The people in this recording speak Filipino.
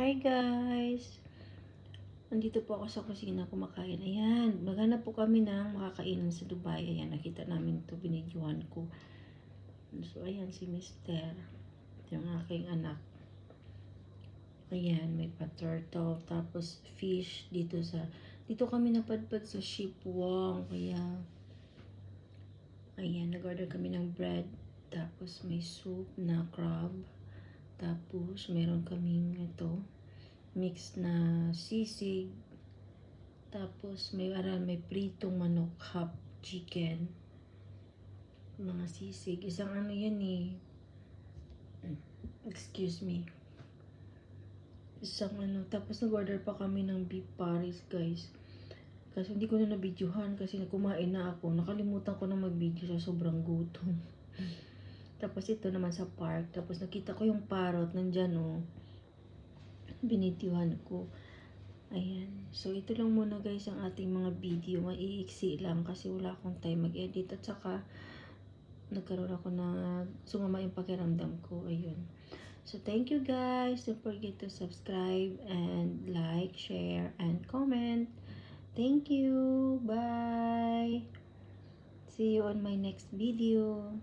Hi guys! Nandito po ako sa kusina kumakain. Ayan, maghanap po kami ng makakainan sa Dubai. Ayan, nakita namin to binidyohan ko. So, ayan si Mister. Ito yung aking anak. Ayan, may pa-turtle. Tapos, fish dito sa... Dito kami napadpad sa Shipwang. Kaya, ayan, nag-order kami ng bread. Tapos, may soup na crab. Tapos, meron kaming ito, mix na sisig. Tapos, may aral, may pritong manok, half chicken. Mga sisig. Isang ano yan eh. Excuse me. Isang ano. Tapos, nag-order pa kami ng beef paris, guys. Kasi hindi ko na nabidyohan kasi kumain na ako. Nakalimutan ko na mag-video sa sobrang gutom. Tapos ito naman sa park. Tapos nakita ko yung parrot. Nandyan oh. Binitiwan ko. Ayan. So ito lang muna guys ang ating mga video. Maiiksi lang kasi wala akong time mag-edit. At saka nagkaroon ako na sumama yung pakiramdam ko. Ayun. So thank you guys. Don't forget to subscribe and like, share, and comment. Thank you. Bye. See you on my next video.